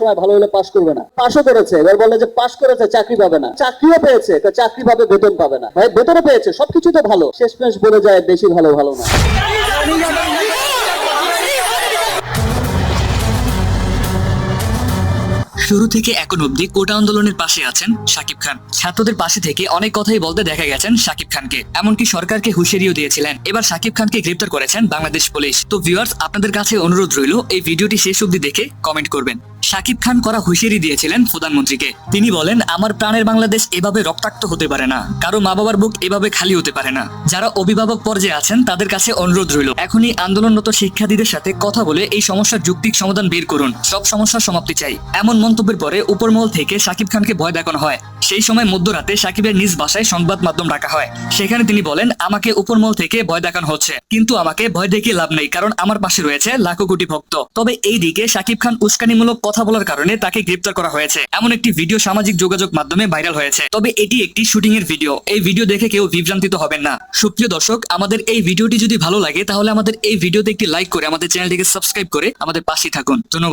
সময় ভালো হলে পাশ করবে না। পাশও করেছে, এবার বলে যে পাশ করেছে, চাকরি পাবে না। চাকরিও পেয়েছে চাকরি পাবে, বেতন পাবে না। ভাই, বেতনও পেয়েছে সবকিছু তো ভালো। শেষমেশ বলে যায়, বেশি ভালো ভালো না। শুরু থেকে এখন অব্দি কোটা আন্দোলনের পাশে আছেন শাকিব খান। ছাত্রদের পাশে থেকে অনেক কথাই বলতে দেখা গেছেন শাকিব খানকে। এমনকি সরকারকে হুঁশিয়ারিও দিয়েছিলেন। এবার শাকিব খানকে গ্রেপ্তার করেছেন বাংলাদেশ পুলিশ। তো ভিউয়ার্স আপনাদের কাছে অনুরোধ রইল, এই ভিডিওটি শেষ অবধি দেখে কমেন্ট করবেন। শাকিব খান করা হুঁশিয়ারি দিয়েছিলেন প্রধানমন্ত্রীকে। তিনি বলেন, আমার প্রাণের বাংলাদেশ এভাবে রক্তাক্ত হতে পারে না। কারও মা বাবার বুক এভাবে খালি হতে পারে না। যারা অভিভাবক পর্যায়ে আছেন, তাদের কাছে অনুরোধ রইল, এখনই আন্দোলনরত শিক্ষার্থীদের সাথে কথা বলে এই সমস্যার যুক্তিক সমাধান বের করুন। সব সমস্যার সমাপ্তি চাই। এমন মন্তব্যের পরে উপরমহল থেকে শাকিব খানকে ভয় দেখানো হয়। সেই সময় মধ্যরাতে শাকিবের নিজ বাসায় সংবাদ মাধ্যম ডাকা হয়। সেখানে তিনি বলেন, আমাকে উপরমহল থেকে ভয় দেখানো হচ্ছে। কিন্তু আমাকে ভয় দেখিয়ে লাভ নেই, কারণ আমার পাশে রয়েছে লাখো কোটি ভক্ত। তবে এই দিকে শাকিব খান উস্কানিমূলক কথা বলার কারণে তাকে গ্রেপ্তার করা হয়েছে। এমন একটি ভিডিও সামাজিক যোগাযোগ মাধ্যমে ভাইরাল হয়েছে। তবে এটি একটি শুটিং এর ভিডিও। এই ভিডিও দেখে কেউ বিভ্রান্তিত হবেন না। সুপ্রিয় দর্শক, আমাদের এই ভিডিওটি যদি ভালো লাগে, তাহলে আমাদের এই ভিডিওতে একটি লাইক করে আমাদের চ্যানেলটিকে সাবস্ক্রাইব করে আমাদের পাশেই থাকুন। ধন্যবাদ।